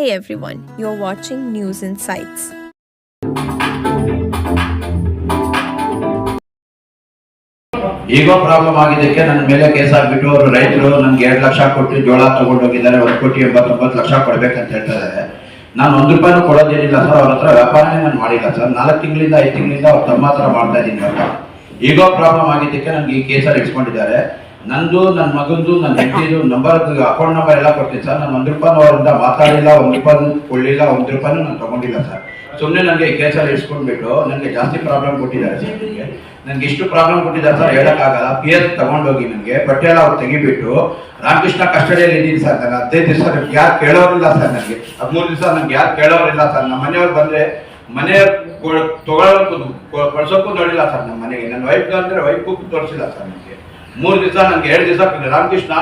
Hey everyone, you're watching News Insights. Ego problem ಆಗಿದ್ದಕ್ಕೆ ನನ್ನ ಮೇಲೆ ಕೇಸ್ ಹಾಕ್ಬಿಟ್ಟು ಅವರು ರೈತರು ನನ್ಗೆ ಎರಡು ಲಕ್ಷ ಕೊಟ್ಟು ಜೋಳ ತಗೊಂಡು ಹೋಗಿದ್ದಾರೆ ಒಂದು ಕೋಟಿ ಎಂಬತ್ತೊಂಬತ್ತು ಲಕ್ಷ ಕೊಡ್ಬೇಕಂತ ಹೇಳ್ತಾರೆ. ನಾನು ಒಂದು ರೂಪಾಯಿನೂ ಕೊಡೋದೇನಿಲ್ಲ ಸರ್ ಅವ್ರ ಹತ್ರ ವ್ಯಾಪಾರನೇ ನಾನು ಮಾಡಿಲ್ಲ ಸರ್. ನಾಲ್ಕು ತಿಂಗಳಿಂದ ಐದು ತಿಂಗಳಿಂದ ಅವ್ರ ತಮ್ಮ ಹತ್ರ ಮಾಡ್ತಾ ಇದ್ದೀನಿ ಈಗೋ ಪ್ರಾಬ್ಲಮ್ ಆಗಿದ್ದಕ್ಕೆ ನನಗೆ ಈ ಕೇಸಲ್ಲಿ ಇಟ್ಕೊಂಡಿದ್ದಾರೆ. ನಂದು ನನ್ನ ಮಗಂದು ನನ್ನ ಹೆಂಡತಿದು, ನಂಬರ್ ಅಕೌಂಟ್ ನಂಬರ್ ಎಲ್ಲ ಕೊಡ್ತೀನಿ ಸರ್. ನಾನು ಒಂದು ರೂಪಾಯಿ ಅವರಿಂದ ಮಾತಾಡಿಲ್ಲ, ಒಂದು ರೂಪಾಯಿ ಕೊಡಲಿಲ್ಲ, ಒಂದು ರೂಪಾಯಿನೂ ನಾನು ತಗೊಂಡಿಲ್ಲ ಸರ್. ಸುಮ್ಮನೆ ನನಗೆ ಕೇಸಲ್ಲಿ ಇಸ್ಕೊಂಡ್ಬಿಟ್ಟು ನನಗೆ ಜಾಸ್ತಿ ಪ್ರಾಬ್ಲಮ್ ಕೊಟ್ಟಿದ್ದಾರೆ ಸರ್ ನನಗೆ ನನಗೆ ಇಷ್ಟು ಪ್ರಾಬ್ಲಮ್ ಕೊಟ್ಟಿದ್ದಾರೆ ಸರ್, ಹೇಳೋಕ್ಕಾಗಲ್ಲ. ಪಿ ಎಸ್ ತಗೊಂಡೋಗಿ ನನಗೆ ಬಟ್ಟೆ ಎಲ್ಲ ಅವ್ರು ತೆಗಿಬಿಟ್ಟು ರಾಮಕೃಷ್ಣ ಕಸ್ಟಡಿಯಲ್ಲಿ ಇದ್ದೀನಿ ಸರ್. ನಾನು ಹದಿನೈದು ದಿವಸ ನನಗೆ ಯಾರು ಕೇಳೋರಿಲ್ಲ ಸರ್ ನನಗೆ ಹದಿಮೂರು ದಿವಸ ನನಗೆ ಯಾರು ಕೇಳೋರಿಲ್ಲ ಸರ್. ನಮ್ಮ ಮನೆಯವ್ರು ಬಂದರೆ ಮನೆ ತೊಗೊಳ್ಳೋಕ್ಕೂ ಕಳ್ಸೋಕ್ಕೂ ನೋಡಿಲ್ಲ ಸರ್ ನಮ್ಮ ಮನೆಗೆ. ನನ್ನ ವೈಫ್ ಅಂದರೆ ವೈಫ್ಗೂ ತೋರಿಸಿಲ್ಲ ಸರ್ ನನಗೆ ಮೂರು ದಿವಸ ನನಗೆ ಎರಡು ದಿವಸ ರಾಮಕೃಷ್ಣ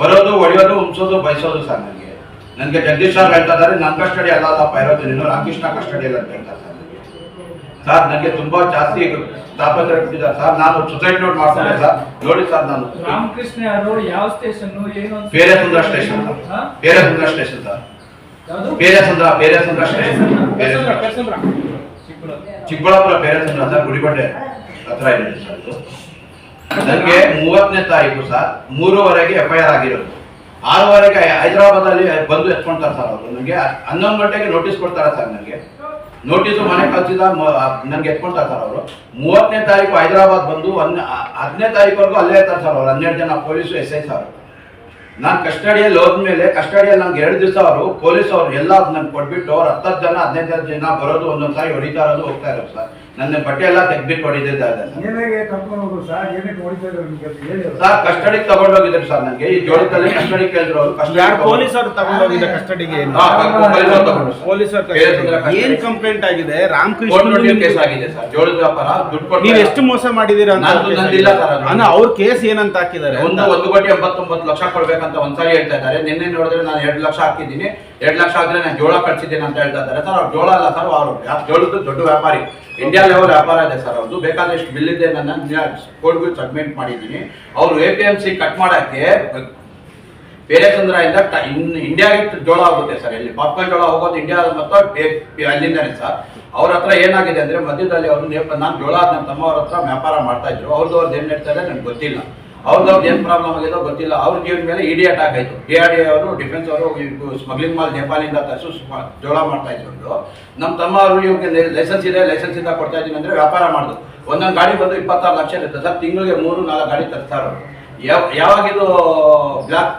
ಬರೋದು ಹೊಡೆಯೋದು ಹುಂಸೋದು ಬಯಸೋದು ಸರ್ ನನಗೆ. ನನಗೆ ಜಗದೀಶ್ ಸರ್ ಹೇಳ್ತಾ ಇದ್ದಾರೆ ನನ್ನ ಕಸ್ಟಡಿ ಅಲ್ಲ ಅಲ್ಲಪ್ಪ ಇರೋದು ನೀನು ರಾಮಕೃಷ್ಣ ಕಸ್ಟಡಿಯಲ್ಲಿ ಅಂತ ಹೇಳ್ತಾರೆ ಸರ್ ನನಗೆ. ಸರ್ ನನಗೆ ತುಂಬಾ ಜಾಸ್ತಿ ತಾಪತ್ರ ಕೊಟ್ಟಿದ್ದಾರೆ. ಸರ್ ನಾನು ಸುಸೈಡ್ ನೋಟ್ ಮಾಡ್ತಾರೆ ಸರ್. ನೋಡಿ ಸರ್ ನಾನು. ರಾಮಕೃಷ್ಣ ಯಾರು? ಯಾವ ಸ್ಟೇಷನ್ ಬೇರೆ ಸುಂದರ ಸ್ಟೇಷನ್? ಬೇರೆ ಸುಂದರ ಸ್ಟೇಷನ್ ಸರ್? ಬೇರೆ ಸುಂದರ ಬೇರೆ ಸುಂದರ ಸ್ಟೇಷನ್. ಚಿಕ್ಕಬಳ್ಳಾಪುರ. ಬೇರೆ ಸುಂದರ ಸರ್ ಗುಡಿಬಂಡೆ ಹತ್ರ ಇದೆ ಸರ್ ಇದು. ನನಗೆ ಮೂವತ್ತನೇ ತಾರೀಕು ಸರ್, ಮೂರುವರೆಗೆ ಎಫ್ ಐ ಆರ್ ಆಗಿರೋದು. ಆರೂವರೆಗೆ ಹೈದರಾಬಾದ್ ಅಲ್ಲಿ ಬಂದು ಎತ್ಕೊಂತಾರೆ ಸರ್ ಅವರು. ನನಗೆ ಹನ್ನೊಂದು ಗಂಟೆಗೆ ನೋಟಿಸ್ ಕೊಡ್ತಾರೆ ಸರ್ ನನಗೆ. ನೋಟಿಸು ಮನೆ ಕಳಿಸಿದ ನನಗೆ ಎತ್ಕೊಂತಾರೆ ಸರ್ ಅವರು. ಮೂವತ್ತನೇ ತಾರೀಕು ಹೈದರಾಬಾದ್ ಬಂದು ಹನ್ನ ಹತ್ತನೇ ತಾರೀಕುವರೆಗೂ ಅಲ್ಲೇ ಇರ್ತಾರೆ ಸರ್ ಅವರು, ಹನ್ನೆರಡು ಜನ ಪೊಲೀಸು, ಎಸ್ ಐ ಸರ್ ನಾನು ಕಸ್ಟಡಿಯಲ್ಲಿ ಹೋದ್ಮೇಲೆ, ಕಸ್ಟಡಿಯಲ್ಲಿ ನಂಗೆ ಎರಡು ದಿವಸ ಅವರು, ಪೊಲೀಸ್ ಅವರು ಎಲ್ಲ ನನಗೆ ಕೊಟ್ಬಿಟ್ಟು ಅವ್ರು ಹತ್ತತ್ತು ಜನ, ಹದಿನೈದು ಜನ ಬರೋದು ಒಂದೊಂದು ಸಾರಿ ಹೊಡಿತಾ ಇರೋದು ಹೋಗ್ತಾ ಇರೋದು ಸರ್. ನನ್ನ ಬಟ್ಟೆ ಎಲ್ಲ ತೆಗ್ಬಿಟ್ಟು ಹೊಡಿತಿದ್ದಾರೆ ಸರ್ ಏನಾಗೆ ಕರ್ಕೊಂಡು ಹೋದ್ರು ಸರ್? ಏನಕ್ಕೆ ಹೊಡಿತಾ ಇದ್ರು ನಿಮ್ಗೆ ಅಂತ ಹೇಳಿ ಅವ್ರು. ಸರ್ ಕಸ್ಟಡಿಗೆ ತಗೊಂಡೋಗಿದ್ರು ಸರ್ ನನಗೆ. ಈ ಜೋಡಿತಲ್ಲಿ ಕಸ್ಟಡಿ ಕೇಳಿದ್ರು ಅವರು. ಕಸ್ಟಡಿ ಯಾರು ಪೊಲೀಸರು ತಗೊಂಡೋಗಿದ್ದ ಕಸ್ಟಡಿಗೆ ಏನು? ಪೊಲೀಸರು ಏನ್ ಕಂಪ್ಲೇಂಟ್ ಆಗಿದೆ? ರಾಮಕೃಷ್ಣ ಕೇಸ್ ಆಗಿದೆ ಸರ್. ಜೋಳ ವ್ಯಾಪಾರ ದುಡ್ಡು ಕೊಟ್ಟು ನೀವು ಎಷ್ಟು ಮೋಸ ಮಾಡಿದೀರ ಅಂತ. ಸರ್ ಅದು. ಅಲ್ಲ ಅವ್ರ ಕೇಸ್ ಏನಂತ ಹಾಕಿದ್ದಾರೆ ಒಂದು ಒಂದು ಕೋಟಿ ಎಂಬತ್ತೊಂಬತ್ತು ಲಕ್ಷ ಕೊಡ್ಬೇಕಂತ ಒಂದ್ಸಾರಿ ಹೇಳ್ತಾ ಇದ್ದಾರೆ. ನಿನ್ನೆ ನೋಡಿದ್ರೆ ನಾನು ಎರಡು ಲಕ್ಷ ಹಾಕಿದ್ದೀನಿ. ಎರಡು ಲಕ್ಷ ಆದ್ರೆ ನಾನು ಜೋಳ ಕಟ್ಸಿದ್ದೀನಿ ಅಂತ ಹೇಳ್ತಾ ಇದ್ದಾರೆ. ಸರ್, ಅವ್ರು ಜೋಳ ಅಲ್ಲ ಸರ್, ಅವರು ಜೋಳದ್ದು ದೊಡ್ಡ ವ್ಯಾಪಾರಿ. ಇಂಡಿಯಾ ಲೆವೆಲ್ ವ್ಯಾಪಾರ ಇದೆ ಸರ್ ಅವ್ರದ್ದು ಬೇಕಾದಷ್ಟು ಬಿಲ್ ಇದೆ ನನ್ನ ಕೋರ್ಟ್ಗೂ ಸಬ್ಮಿಟ್ ಮಾಡಿದ್ದೀನಿ. ಅವರು A P M C cut ಮಾಡೋಕ್ಕೆ ಬೇರೆ ಚಂದ್ರದಿಂದ ಇಂಡಿಯಾಗೆ ಜೋಳ ಆಗುತ್ತೆ ಸರ್ ಇಲ್ಲಿ ಪಾಪ್ಕಾರ್ನ್ ಜೋಳ ಹೋಗೋದು ಇಂಡಿಯಾ ಮತ್ತು ಅಲ್ಲಿಂದಾನೆ ಸರ್. ಅವ್ರ ಹತ್ರ ಏನಾಗಿದೆ ಅಂದರೆ ಮಧ್ಯದಲ್ಲಿ ಅವರು ನಾನು ಜೋಳ ನನ್ನ ತಮ್ಮ ಅವ್ರ ಹತ್ರ ವ್ಯಾಪಾರ ಮಾಡ್ತಾ ಇದ್ರು. ಅವ್ರದ್ದು ಅವ್ರದ್ದು ಏನು ಹೇಳ್ತಾರೆ ನನಗೆ ಗೊತ್ತಿಲ್ಲ. ಅವ್ರದ್ದು ಏನ್ ಪ್ರಾಬ್ಲಮ್ ಆಗಿದೋ ಗೊತ್ತಿಲ್ಲ. ಅವ್ರ ಜೀವನ ಮೇಲೆ ಇಡಿ ಅಟ್ಯಾಕ್ ಆಯ್ತು. ಡಿ ಆರ್ ಅವರು ಡಿಫೆನ್ಸ್ ಅವರು ಸ್ಮಗ್ಲಿಂಗ್ ಮಾಲ್ ನೇಪಾಲಿಂದ ತರಿಸು ಜೋಳ ಮಾಡ್ತಾ ಇದ್ರು ನಮ್ಮ ತಮ್ಮ ಅವರು ಇವ್ರಿಗೆ ಲೈಸೆನ್ಸ್ ಇದೆ ಲೈಸೆನ್ಸ್ ಇಂದ ಕೊಡ್ತಾ ಇದ್ದೀನಿ ಅಂದ್ರೆ ವ್ಯಾಪಾರ ಮಾಡಿದ್ರು ಒಂದೊಂದು ಗಾಡಿ ಬಂದು ಇಪ್ಪತ್ತಾರು ಲಕ್ಷ ಇರುತ್ತೆ. ಸರ್, ತಿಂಗಳಿಗೆ ಮೂರು, ನಾಲ್ಕು ಗಾಡಿ ತರ್ತಾರೆ ಅವರು. ಯಾವ, ಯಾವಾಗಿದು ಬ್ಲಾಕ್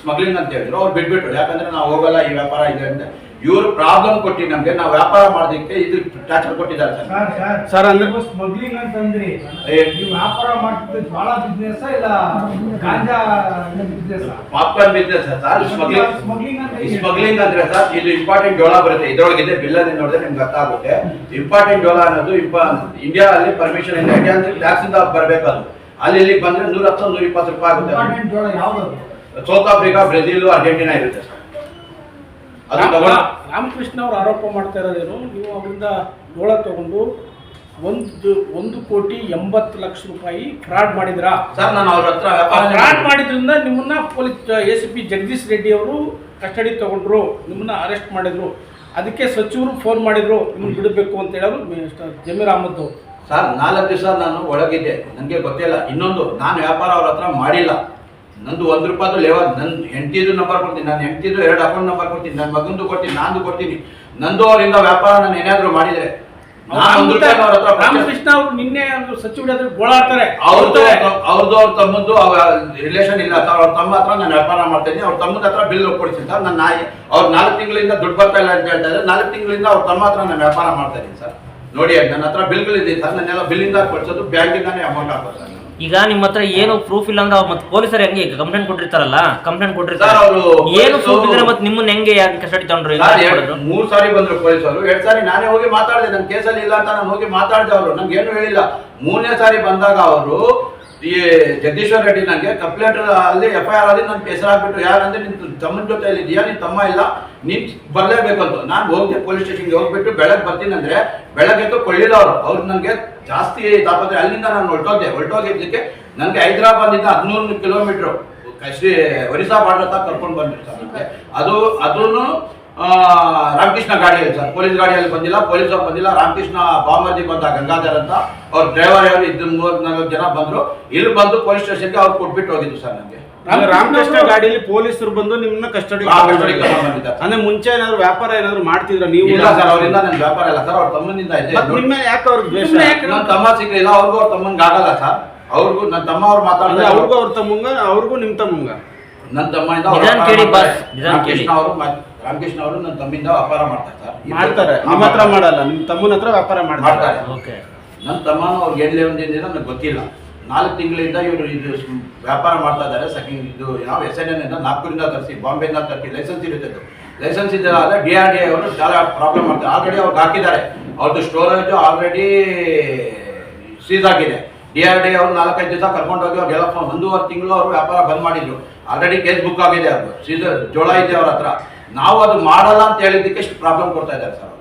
ಸ್ಮಗ್ಲಿಂಗ್ ಅಂತ ಹೇಳಿದ್ರು, ಅವ್ರು ಬಿಟ್ಬಿಟ್ರು. ಯಾಕಂದ್ರೆ ನಾವು ಹೋಗಲ್ಲ, ಈ ವ್ಯಾಪಾರ ಇದೆ ಅಂತ. ಇವರು ಪ್ರಾಬ್ಲಮ್ ಕೊಟ್ಟಿ ನಮ್ಗೆ ನಾವು ವ್ಯಾಪಾರ ಮಾಡೋದಕ್ಕೆ ಇದು ಟಾರ್ಚರ್ ಕೊಟ್ಟಿದ್ದಾರೆ ಸರ್. ಸರ್ ಅಂದ್ರೆ- ನೀವು ಸ್ಮಗ್ಲಿಂಗ್ ಅಂತಂದ್ರಿ ನೀವು ವ್ಯಾಪಾರ ಮಾಡ್ತಿದ್ದು ಜ್ವಾಳ ಬಿಸ್ನೆಸ್ ಇಲ್ಲ ಗಾಂಜಾ business popcorn business sir smuggling smuggling ಅಂದ್ರೆ ಸರ್ ಇದು ಇಂಪಾರ್ಟೆಂಟ್ ಜೋಳ ಬರುತ್ತೆ. ಇದ್ರೊಳಗಿದೆ ಬಿಲ್ ಅಲ್ಲಿ ನೋಡಿದ್ರೆ ನಿಮ್ಗೆ ಅರ್ಥ ಆಗುತ್ತೆ ಇಂಪಾರ್ಟೆಂಟ್ ಜೋಳ ಅನ್ನೋದು ಇಂಡಿಯಾ ಅಲ್ಲಿ ಪರ್ಮಿಷನ್ ಇಲ್ಲ. ಇಂಡಿಯಾ ಅಂದ್ರೆ ಟ್ಯಾಕ್ಸ್ ಇಂದ ಬರಬೇಕು ಅದು. ಅಲ್ಲಿ ಇಲ್ಲಿಗೆ ಬಂದ್ರೆ ನೂರ ಹತ್ತು ನೂರ ಇಪ್ಪತ್ತು ರೂಪಾಯಿ ಆಗುತ್ತೆ. ಇಂಪಾರ್ಟೆಂಟ್ ಜೋಳ ಯಾವ್ದು? ಸೌತ್ ಆಫ್ರಿಕಾ ಬ್ರೆಜಿಲ್ ಅರ್ಜೆಂಟಿನಾ ಇರುತ್ತೆ ಸರ್. ರಾಮಕೃಷ್ಣ ಅವರು ಆರೋಪ ಮಾಡ್ತಾ ಇರೋದೇನು? ನೀವು ಅವರಿಂದ ಜೋಳ ತಗೊಂಡು ಒಂದು ಒಂದು ಕೋಟಿ ಎಂಬತ್ತು ಲಕ್ಷ ರೂಪಾಯಿ ಫ್ರಾಡ್ ಮಾಡಿದ್ರಾ? ಸರ್ ನಾನು ಅವ್ರ ಹತ್ರ ಫ್ರಾಡ್ ಮಾಡಿದ್ರಿಂದ ನಿಮ್ಮನ್ನ police A C P Jagadish Reddy ಅವರು ಕಸ್ಟಡಿ ತಗೊಂಡ್ರು ನಿಮ್ಮನ್ನ ಅರೆಸ್ಟ್ ಮಾಡಿದ್ರು. ಅದಕ್ಕೆ ಸಚಿವರು ಫೋನ್ ಮಾಡಿದ್ರು ನಿಮ್ಗೆ ಬಿಡಬೇಕು ಅಂತ ಹೇಳೋರು ಮಿನಿಸ್ಟರ್ ಜಮೀರ್ ಅಹಮದ್. ಸರ್ ನಾಲ್ಕು ದಿವಸ ನಾನು ಒಳಗಿದ್ದೆ. ನನಗೆ ಗೊತ್ತಿಲ್ಲ. ಇನ್ನೊಂದು ನಾನು ವ್ಯಾಪಾರ ಅವ್ರ ಹತ್ರ ಮಾಡಿಲ್ಲ. ನಂದು ಒಂದು ರೂಪಾಯಿದು ಲೇವ ನನ್ನ ಹೆಂಡತಿದು ನಂಬರ್ ಕೊಡ್ತೀನಿ ನಾನು ಹೆಂಡತಿದು ಎರಡು ಅಕೌಂಟ್ ನಂಬರ್ ಕೊಡ್ತೀನಿ ನನ್ನ ಮಗಂದು ಕೊಡ್ತೀನಿ ನಾನು ಕೊಡ್ತೀನಿ. ನಂದು ಅವರಿಂದ ವ್ಯಾಪಾರ ನಾನು ಏನಾದ್ರು ಮಾಡಿದ್ರೆ ರಾಮಕೃಷ್ಣ ಅವರು ನಿನ್ನೆ ಒಂದು ಸಚಿವ ಗೋಳಾಡ್ತಾರೆ. ಅವ್ರದ್ದು ಅವ್ರದ್ದು ಅವ್ರ ತಮ್ಮದ್ದು ರಿಲೇಷನ್ ಇಲ್ಲ. ಅಥವಾ ಅವ್ರ ತಮ್ಮ ಹತ್ರ ನಾನು ವ್ಯಾಪಾರ ಮಾಡ್ತೀನಿ ಅವ್ರ ತಮ್ಮದ ಹತ್ರ ಬಿಲ್ ಕೊಡ್ತೀನಿ ಸರ್ ನನ್ನ ನಾಯಿ ಅವ್ರ ನಾಲ್ಕು ತಿಂಗಳಿಂದ ದುಡ್ಡು ಬರ್ತಾ ಇಲ್ಲ ಅಂತ ಹೇಳ್ತಾ ಇದ್ದಾರೆ. ನಾಲ್ಕು ತಿಂಗಳಿಂದ ಅವ್ರ ತಮ್ಮ ಹತ್ರ ನಾನು ವ್ಯಾಪಾರ ಮಾಡ್ತಾ ಇದ್ದೀನಿ ಸರ್. ನೋಡಿ ನನ್ನ ಹತ್ರ ಬಿಲ್ಗಳಿದೆ ಸರ್ ನನ್ನೆಲ್ಲ ಬಿಲ್ಲಿಂದ ಕೊಡ್ಸೋದು ಬ್ಯಾಂಕಿಂದಾನೇ ಅಮೌಂಟ್ ಹಾಕೋದು. ಈಗ ನಿಮ್ಮ ಹತ್ರ ಏನು ಪ್ರೂಫ್ ಇಲ್ಲ ಅಂದ್ರೆ ಮತ್ತೆ ಪೊಲೀಸರು ಹೆಂಗೆ ಕಂಪ್ಲೇಂಟ್ ಕೊಟ್ಟಿರ್ತಾರಲ್ಲ ಕಂಪ್ಲೇಂಟ್ ಕೊಟ್ಟಿರ್ತಾರೆ. ಅವರು ಏನು ಪ್ರೂಫ್ ಇದ್ರೆ ಮತ್ತೆ ನಿಮ್ಮನ್ನ ಹೆಂಗೆ ಯಾಕೆ ಕಸ್ಟಡಿ ತಗೊಂಡ್ರು? ಮೂರ್ ಸಾರಿ ಬಂದ್ರು ಪೊಲೀಸರು. ಎರಡ್ ಸಾರಿ ನಾನೇ ಹೋಗಿ ಮಾತಾಡಿದೆ. ನನ್ನ ಕೇಸಲ್ಲಿ ಇಲ್ಲ ಅಂತ ನಾನು ಹೋಗಿ ಮಾತಾಡಿದೆ ಅವರು. ನನ್ಗೆ ಏನು ಹೇಳಿಲ್ಲ. ಮೂರನೇ ಸಾರಿ ಬಂದಾಗ ಅವರು ಈ ಜಗದೀಶ್ವರ ರೆಡ್ಡಿ ನನಗೆ ಕಂಪ್ಲೇಂಟ್ ಅಲ್ಲಿ ಎಫ್ ಐ ಆರ್ ಅಲ್ಲಿ ನನ್ನ ಹೆಸರು ಹಾಕ್ಬಿಟ್ಟು ಯಾರಂದ್ರೆ ನಿನ್ನ ತಮ್ಮನ ಜೊತೆ ಇದೆಯಾ ನಿನ್ನ ತಮ್ಮ ಇಲ್ಲ. ನೀನ್ ಬರ್ಲೇಬೇಕು ಅಂತ. ನಾನು ಹೋಗಿದ್ದೆ ಪೊಲೀಸ್ ಸ್ಟೇಷನ್ಗೆ ಹೋಗ್ಬಿಟ್ಟು ಬೆಳಗ್ಗೆ ಬರ್ತೀನಿ ಅಂದ್ರೆ ಬೆಳಗ್ಗೆ ಕೊಳ್ಳಿಲ್ಲ ಅವರು. ಅವ್ರು ನನಗೆ ಜಾಸ್ತಿ ತಾಪತ್ರೆ. ಅಲ್ಲಿಂದ ನಾನು ಹೊರಟೋದೆ. ಹೊರಟೋಗಿದ್ದಕ್ಕೆ ನನಗೆ ಹೈದರಾಬಾದಿಂದ ಹದಿನೂರು ಕಿಲೋಮೀಟ್ರು. ಶ್ರೀ ಒರಿಸ್ಸಾ ಬಾರ್ಡರ್ ಹತ್ರ ಕರ್ಕೊಂಡು ಬಂದಿರ್ತಾರೆ ಅದು ಆ, ರಾಮಕೃಷ್ಣ ಗಾಡಿಯಲ್ಲಿ ಸರ್. ಪೊಲೀಸ್ ಗಾಡಿಯಲ್ಲಿ ಬಂದಿಲ್ಲ ಪೊಲೀಸ್ ಅವ್ರು ಬಂದಿಲ್ಲ. ರಾಮಕೃಷ್ಣ ಬಾಮರ್ಜಿ ಬಂದ ಗಂಗಾಧರ್ ಅಂತ ಅವ್ರ ಡ್ರೈವರ್ ಯಾರು ಇದ್ದ ಮೂವತ್ ನಾಲ್ಕು ಜನ ಬಂದ್ರು. ಇಲ್ಲಿ ಬಂದು ಪೊಲೀಸ್ ಸ್ಟೇಷನ್ಗೆ ಅವ್ರು ಕೊಟ್ಬಿಟ್ಟು ಹೋಗಿದ್ದು ಸರ್ ನನಗೆ ರಾಮಕೃಷ್ಣ ಗಾಡಿಯಲ್ಲಿ ಪೊಲೀಸರು ಬಂದು ನಿಮ್ಮನ್ನ ಕಸ್ಟಡಿ. ಅಂದ್ರೆ ಮುಂಚೆ ಏನಾದ್ರು ವ್ಯಾಪಾರ ಏನಾದ್ರು ಮಾಡ್ತಿದ್ರ ನೀವು ಇಲ್ಲ ಸರ್ ಅವರಿಂದ ನನ್ನ ವ್ಯಾಪಾರ ಇಲ್ಲ ಸರ್. ಅವ್ರ ತಮ್ಮನಿಂದ ಇದೆ. ನಿಮ್ಮ ಯಾಕೆ ಅವ್ರ ದ್ವೇಷ? ನನ್ನ ತಮ್ಮ ಸಿಗ್ಲಿಲ್ಲ ಅವ್ರಿಗೂ ಅವ್ರ ತಮ್ಮಂಗ ಆಗಲ್ಲ ಸರ್. ಅವ್ರಿಗೂ ನನ್ನ ತಮ್ಮ ಅವ್ರು ಮಾತಾಡ್ತಾರೆ ಮಾತಾಡಿದ್ರೆ ಅವ್ರಿಗೂ ಅವ್ರ ತಮ್ಮಂಗ ಅವ್ರಿಗೂ ನಿಮ್ ತಮ್ಮಂಗ? ನನ್ನ ತಮ್ಮನಿಂದ ನಿಧಾನ ಕೇಳಿ boss, ನಿಧಾನ ಕೇಳಿ. ಅವರು ರಾಮಕೃಷ್ಣ ಅವರು ನನ್ನ ತಮ್ಮಿಂದ ವ್ಯಾಪಾರ ಮಾಡ್ತಾರೆ ಸರ್ ಮಾಡ್ತಾರೆ. ನಿಮ್ಮ ಹತ್ರ ಮಾಡಲ್ಲ ನಿಮ್ಮ ತಮ್ಮನ ಹತ್ರ ವ್ಯಾಪಾರ ಮಾಡ್ತಾರೆ. ಮಾಡ್ತಾರೆ. ಓಕೆ. ನನ್ನ ತಮ್ಮನೂ ಅವ್ರಿಗೆ ಎಲ್ಲಿ ಒಂದಿನ ನನಗೆ ಗೊತ್ತಿಲ್ಲ. ನಾಲ್ಕು ತಿಂಗಳಿಂದ ಇವರು ಇದು ಸ್- ವ್ಯಾಪಾರ ಮಾಡ್ತಾ ಇದ್ದಾರೆ. ಸೆಕೆಂಡ್ ಇದು ಯಾವ ಎಸ್ ಎನ್ ಎನ್ ನಾಗ್ಪುರಿಂದ ತರಿಸಿ ಬಾಂಬೆಯಿಂದ ತರಿಸಿ ಲೈಸೆನ್ಸ್ ಇರುತ್ತೆ ಲೈಸೆನ್ಸ್ ಇದ್ದರೆ ಡಿ ಆರ್ ಡಿ ಅವರು చాలా ಪ್ರಾಬ್ಲಮ್ ಮಾಡ್ತಾರೆ. ಆಲ್ರೆಡಿ ಅವ್ರಿಗೆ ಹಾಕಿದ್ದಾರೆ. ಅವ್ರದ್ದು ಸ್ಟೋರೇಜ್ ಆಲ್ರೆಡಿ ಸೀಸ್ ಆಗಿದೆ. ಡಿ ಆರ್ ಡಿ ಅವರು ನಾಲ್ಕೈದು ದಿವಸ ಕರ್ಕೊಂಡೋಗಿ ಅವ್ರಿಗೆಲ್ಲ ಒಂದೂವರೆ ತಿಂಗಳು ಅವರು ವ್ಯಾಪಾರ ಬಂದ್ ಮಾಡಿದ್ರು. ಆಲ್ರೆಡಿ ಕೇಸ್ ಬುಕ್ ಆಗಿದೆ ಅದು. ಸೀಸರ್ ಜೋಳ ಇದೆ ಅವ್ರ ಹತ್ರ. ನಾವು ಅದು ಮಾಡಲ್ಲ ಅಂತ ಹೇಳಿದ್ದಕ್ಕೆ ಎಷ್ಟು ಪ್ರಾಬ್ಲಮ್ ಕೊಡ್ತಾ ಇದ್ದಾರೆ ಸರ್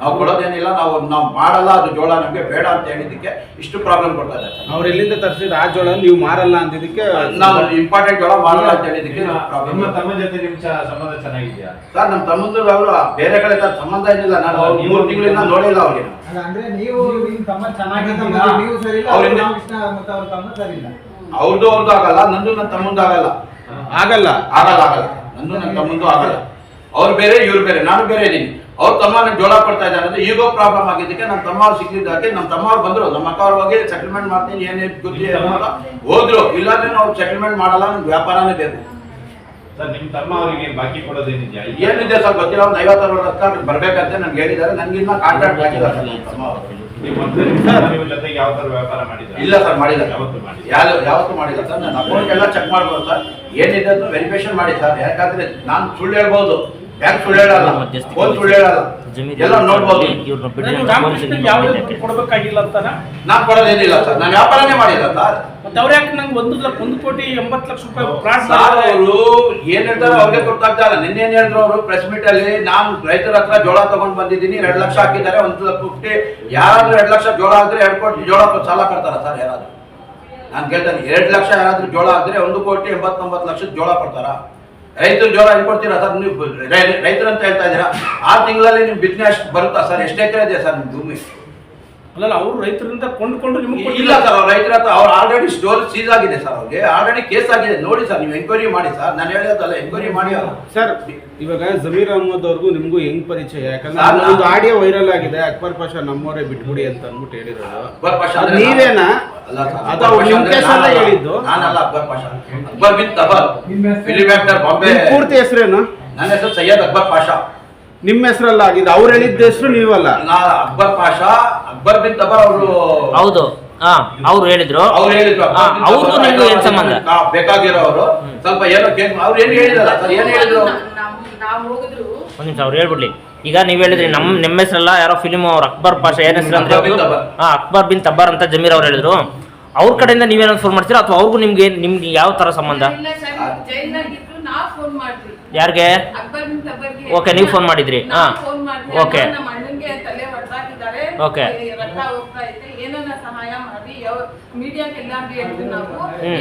ನಾವು ಕೊಡೋದೇನಿಲ್ಲ ನಾವು ನಾವು ಮಾಡಲ್ಲ ಅದು ಜೋಳ ನಮಗೆ ಬೇಡ ಅಂತ ಹೇಳಿದ್ದಕ್ಕೆ ಇಷ್ಟು ಪ್ರಾಬ್ಲಮ್ ಕೊಡ್ತಾ ಇದ್ದಾರೆ ಸರ್. ಅವ್ರ ಎಲ್ಲಿಂದ ತರಿಸಿದ ಆ ಜೋಳ ನೀವು ಮಾರಲ್ಲ ಅಂದಿದ್ದಕ್ಕೆ ನಾವು ಇಂಪಾರ್ಟೆಂಟ್ ಜೋಳ ಮಾಡಲ್ಲ ಅಂತ ಹೇಳಿದ್ದಕ್ಕೆ ನಿಮ್ಮ ಪ್ರಾಬ್ಲಮ್ ನಿಮ್ಮ ತಮ್ಮ ಜೊತೆ ನಿಮ್ಮ ಸಂಬಂಧ ಚೆನ್ನಾಗಿದೆಯಾ? ಸರ್ ನಮ್ಮ ತಮ್ಮಂದ್ರು ಅವರು ಬೇರೆ ಕಡೆ ಸರ್ ಸಂಬಂಧ ಏನಿಲ್ಲ ನಾನು ಅವ್ರು ಮೂರು ತಿಂಗಳಿಂದ ನೋಡಿಲ್ಲ ಅವ್ರಿಗೆ. ಅಂದ್ರೆ ನೀವು ತಮ್ಮ ಚೆನ್ನಾಗಿದ್ದೀರಾ ನೀವು ಸರಿ ಇಲ್ಲ ಅವ್ರಿಂದ- ರಾಮಕೃಷ್ಣ ಮತ್ತೆ ಅವ್ರ ತಮ್ಮ ಸರಿ ಇಲ್ಲ. ಅವ್ರದ್ದು ಅವ್ರದ್ದು ಆಗಲ್ಲ ನಂದು ನನ್ನ ತಮ್ಮಂದು ಆಗಲ್ಲ. ಆಗಲ್ಲ? ಆಗಲ್ಲ ಆಗಲ್ಲ. ನಂದು ನನ್ನ ತಮ್ಮಂದು ಆಗಲ್ಲ. ಅವ್ರು ಬೇರೆ ಇವ್ರು ಬೇರೆ ನಾನು ಬೇರೆ ಇದ್ದೀನಿ ಅವ್ರ ತಮ್ಮ ನನ್ನ ಜೋಳ ಕೊಡ್ತಾ ಇದ್ದಾರೆ ಅಂದ್ರೆ ಈಗೋ ಪ್ರಾಬ್ಲಮ್ ಆಗಿದ್ದಕ್ಕೆ ನಮ್ಮ ತಮ್ಮ ಅವ್ರು ಸಿಕ್ಕಿದ್ದಕ್ಕೆ ನಮ್ಮ ತಮ್ಮ ಅವ್ರು ಬಂದ್ರು. ನಮ್ಮ ಅಕ್ಕ ಅವ್ರ ಬಗ್ಗೆ ಸೆಟಲ್ಮೆಂಟ್ ಮಾಡ್ತೀನಿ ಏನೇ ಅಂತ ಹೋದ್ರು. ಇಲ್ಲಾಂದ್ರೆ ನಾವು ಸೆಟಲ್ಮೆಂಟ್ ಮಾಡಲ್ಲ ನಮ್ಗೆ ವ್ಯಾಪಾರನೇ ಬೇಕು ಸರ್ ನಿಮ್ಮ ತಮ್ಮ ಅವರಿಗೆ ಬಾಕಿ ಕೊಡೋದೇನಿದೆಯಾ ಏನಿದೆ ಸರ್ ಗೊತ್ತಿಲ್ಲ ಒಂದು ಐವತ್ತು ಅರವತ್ತು ಲಕ್ಷ ಬರ್ಬೇಕಂತ ನನ್ಗೆ ಹೇಳಿದ್ದಾರೆ. ನನ್ಗಿನ್ನ ಕಾಂಟ್ರಾಕ್ಟ್ ಹಾಕಿದ್ದಾರೆ. ನಮ್ಮ ತಮ್ಮ ಅವರು. ಇಲ್ಲ. ಸರ್ ಮಾಡಿಲ್ಲ. ಯಾವ್ದು ಯಾವತ್ತೂ ಮಾಡಿಲ್ಲ ಸರ್. ನನ್ನ ಅಕೌಂಟ್ ಎಲ್ಲ ಚೆಕ್ ಮಾಡ್ಬೋದು ಸರ್. ಏನಿದೆ ಅಂತ ವೆರಿಫಿಕೇಶನ್ ಮಾಡಿ ಸರ್. ಯಾಕಂದ್ರೆ ನಾನು ಸುಳ್ಳು ಹೇಳ್ಬೋದು. ಬ್ಯಾಂಕ್ ಸುಳ್ಳು ಹೇಳಲ್ಲ ಫೋನ್ ಸುಳ್ಳು ಹೇಳಲ್ಲ ಎಲ್ಲ ನೋಡ್ಬೋದು. ಅಂತ ಕೊಡಬೇಕಾಗಿಲ್ಲ ಅಂತಾನ ನಾನು? ಕೊಡೋದೇನಿಲ್ಲ ಸರ್ ನಾನು ವ್ಯಾಪಾರನೇ ಮಾಡಿಲ್ಲ ಸರ್ ಮತ್ತೆ ಅವ್ರು ಯಾಕೆ ನಂಗೆ ಒಂದು ಲಕ್ಷ ಒಂದು ಕೋಟಿ ಎಂಬತ್ತು ಲಕ್ಷ ರೂಪಾಯಿ ಫ್ರಾಡ್ ಸರ್ ಅವರು ಏನ್ ಹೇಳ್ತಾರೆ ಅವ್ರಿಗೆ ಗೊತ್ತಾಗ್ತಾ ಇಲ್ಲ ನಿನ್ನೆ ಏನು ಹೇಳಿದ್ರು ಅವರು ಪ್ರೆಸ್ ಮೀಟ್ ಅಲ್ಲಿ ನಾನು ರೈತರ ಹತ್ರ ಜೋಳ ತಗೊಂಡ್ ಬಂದಿದ್ದೀನಿ ಎರಡ್ ಲಕ್ಷ ಹಾಕಿದ್ದಾರೆ ಒಂದು ಲಕ್ಷ ಫಿಫ್ಟಿ ಯಾರಾದ್ರೂ ಎರಡ್ ಲಕ್ಷ ಜೋಳ ಆದ್ರೆ ಎರಡು ಕೋಟಿ ಜೋಳ ಸಾಲ ಕೊಡ್ತಾರ ಸರ್ ಯಾರಾದ್ರೂ? ನಾನು ಕೇಳ್ತಾನೆ ಎರಡು ಲಕ್ಷ ಯಾರಾದ್ರೂ ಜೋಳ ಆದ್ರೆ ಒಂದು ಕೋಟಿ ಎಂಬತ್ತೊಂಬತ್ತು ಲಕ್ಷದ ಜೋಳ ಕೊಡ್ತಾರ? ರೈತರು ಜೋರ ಕೊಡ್ತೀರಾ ಸರ್? ನೀವು ರೈತರಂತ ಹೇಳ್ತಾ ಇದ್ದೀರಾ? ಆ ತಿಂಗಳಲ್ಲಿ ನೀವು ಬಿಸ್ನೆಸ್ ಬರುತ್ತಾ ಸರ್? ಎಷ್ಟು ಎಕರೆ ಸರ್ ನಿಮ್ಮ ಭೂಮಿ? ಅಲ್ಲಲ್ಲ ಅವರು ರೈತರಿಂದ ಕೊಂಡ್ಕೊಂಡು ನಿಮಗೆ ಇಲ್ಲ ಸರ್ ಅವ್ರ ರೈತರ ಹತ್ರ ಅವ್ರು ಆಲ್ರೆಡಿ ಸ್ಟೋರ್ ಸೀಸ್ ಆಗಿದೆ ಸರ್ ಅವ್ರಿಗೆ. ಆಲ್ರೆಡಿ ಕೇಸ್ ಆಗಿದೆ. ನೋಡಿ ಸರ್ ನೀವು ಎಂಕ್ವೈರಿ ಮಾಡಿ ಸರ್. ನಾನು ಹೇಳೋದಲ್ಲ ಎಂಕ್ವೈರಿ ಮಾಡಿ ಅವರು. ಸರ್ ಇವಾಗ ಜಮೀರ್ ಅಹಮದ್ ಅವ್ರಿಗೂ ನಿಮ್ಗೂ ಹೆಂಗ್ ಪರಿಚಯ? ಯಾಕಂದ್ರೆ ಒಂದು ಆಡಿಯೋ ವೈರಲ್ ಆಗಿದೆ. ಅಕ್ಬರ್ ಪಾಷಾ ನಮ್ಮವರೇ ಬಿಟ್ಬಿಡಿ ಅಂತ ಅಂದ್ಬಿಟ್ಟು ಹೇಳಿರೋದು. ಅಕ್ಬರ್ ಪಾಷಾ ನೀವೇನಾ? ಅಲ್ಲ. ಹೇಳಿದ್ದು. ನಾನಲ್ಲ ಅಕ್ಬರ್ ಪಾಷಾ. ಅಕ್ಬರ್ ಬಿನ್ ತಬರ್ ನಿಮ್ಮ ಹೆಸರು? Film actor Bombay. ಪೂರ್ತಿ ಹೆಸರೇನು? ನನ್ನ ಹೆಸರು ಸೈಯದ್ ಅಕ್ಬರ್ ಪಾಷಾ. ನಿಮ್ಮ ಹೆಸರಲ್ಲ ಆಗಿದೆ ಅವ್ರು ಹೇಳಿದ್ದ ಹೆಸರು ನೀವಲ್ಲ. ನಾ ಅಕ್ಬರ್ ಪಾಷಾ ಅಕ್ಬರ್ ಬಿನ್ ತಬರ್ ಅವರು ಹೌದು. ಹಾ ಅವ್ರು ಹೇಳಿದ್ರು. ಅವ್ರು ಹೇಳಿದ್ರು. ಅವ್ರು ನಿಮ್ಗೆ ಏನ್ ಸಂಬಂಧ? ಬೇಕಾಗಿರೋರು. ಸ್ವಲ್ಪ ಏನೋ ಕೇಸ್ ಅವ್ರು ಏನು ಹೇಳಿದ್ರಲ್ಲ ಸರ್ ಏನು ಹೇಳಿದ್ರು? ನಾವು ಹೋಗಿದ್ರು. ಒಂದ್ ನಿಮಿಷ ಅವ್ರು ಹೇಳ್ಬಿಡ್ಲಿ. ಈಗ ನೀವ್ ಹೇಳಿದ್ರಿ ನಮ್ ನಿಮ್ಮ ಹೆಸರಲ್ಲ ಯಾರೋ ಫಿಲಿಮ್ ಅವ್ರ ಅಕ್ಬರ್ ಪಾಷಾ ಏನ್ ಹೆಸರು ಅಂದ್ರೆ ಅಕ್ಬರ್ ಬಿನ್ ತಬರ್. ಹಾ ಅಕ್ಬರ್ ಬಿನ್ ತಬ್ಬರ್ ಅಂತ ಜಮೀರ್ ಅವ್ರು ಹೇಳಿದ್ರು. ಅವ್ರ ಕಡೆಯಿಂದ ನೀವೇನೋ ಫೋನ್ ಮಾಡ್ತೀರಾ? ಅಥವಾ ಅವ್ರಿಗೂ ನಿಮ್ಗೆ ನಿಮ್ಗೆ ಯಾವ ತರ ಸಂಬಂಧ? ಯಾರಿಗೆ? ಓಕೆ ನೀವು ಫೋನ್ ಮಾಡಿದ್ರಿ. ಹಾ. ಫೋನ್ ನಮ್ಮ Okay. ರಕ್ತ ಹೋಗ್ತಾ ಐತೆ ಏನನ್ನ ಸಹಾಯ ಮಾಡಿ ಯಾವ ಮೀಡಿಯಾಕ್ಕೆ ಎಲ್ಲಾರ್ಗೂ ಹೇಳ್ತೀವಿ ನಾವು.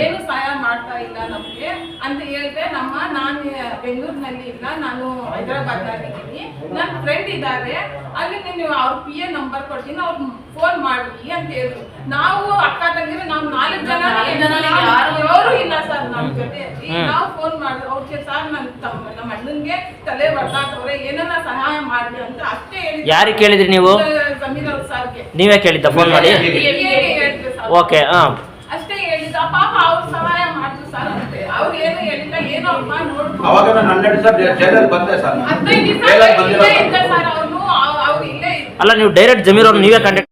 ಏನು ಸಹಾಯ ಮಾಡ್ತಾ ಇಲ್ಲ ನಮ್ಗೆ ಅಂತ ಹೇಳಿದ್ರೆ ನಮ್ಮ ನಾನು ಬೆಂಗಳೂರಿನಲ್ಲಿ ಇಲ್ಲ ನಾನು ಹೈದರಾಬಾದ್ ಇದ್ದೀನಿ. ನನ್ನ ಫ್ರೆಂಡ್ ಇದ್ದಾರೆ. ಅಲ್ಲಿ ನೀವು ಅವ್ರ ಪಿ ಎ ನಂಬರ್ ಕೊಡ್ತೀನಿ ಅವ್ರು ಫೋನ್ ಮಾಡಿ ಅಂತ ಹೇಳಿದ್ರು. ನಾವು ಅಕ್ಕ ತಂಗಿರು ನಾವು ನಾಲ್ಕು ಜನ ಯಾರು ಇಲ್ಲ ಸರ್? ನಮ್ಮ ಜೊತೆ. ನಾವು ಫೋನ್ ಮಾಡಿದ್ರು. ಅವ್ರಿಗೆ ಸರ್ ನನ್ನ ತಮ್ಮ ನಮ್ಮ ಅಣ್ಣನ್ಗೆ ತಲೆ ಬರ್ತಾ ಏನನ್ನ ಸಹಾಯ ಮಾಡಿ ಅಂತ ಅಷ್ಟೇ ಹೇಳಿದ್ರು. ಯಾರಿಗೆ ಕೇಳಿದ್ರಿ ನೀವು? ನೀವೇ ಕೇಳಿದ್ದ ಫೋನ್ ಮಾಡಿ? ಓಕೆ ಹಾ. ಅಷ್ಟೇ ಹೇಳಿದ್ದು ಆ ಪಾಪ ಅವ್ರು ಸಹಾಯ ಮಾಡಿದ್ರು ಸರ್ ಅಂತೆ. ಅವ್ರು ಏನು ಹೇಳಿಲ್ಲ ಏನೋ ಅಪ್ಪ ನೋಡ್ಬೋದು ಅವಾಗ ನಾನು ಹನ್ನೆರಡು ಸರ್ ಜೈಲಲ್ಲಿ ಬಂದೆ ಸರ್ ಹದಿನೈದು ದಿವಸ ಜೈಲಲ್ಲಿ ಇಲ್ಲೇ ಬಂದಿರೋ ಇದ್ದ ಸರ್ ಅವನು ಅವ್ರು ಇಲ್ಲೇ ಇದ್ರು. ಅಲ್ಲ ನೀವು ಡೈರೆಕ್ಟ್ ಜಮೀರ್ ಅವ್ರು ನೀವೇ ಕಾಂಟ್ಯಾಕ್ಟ್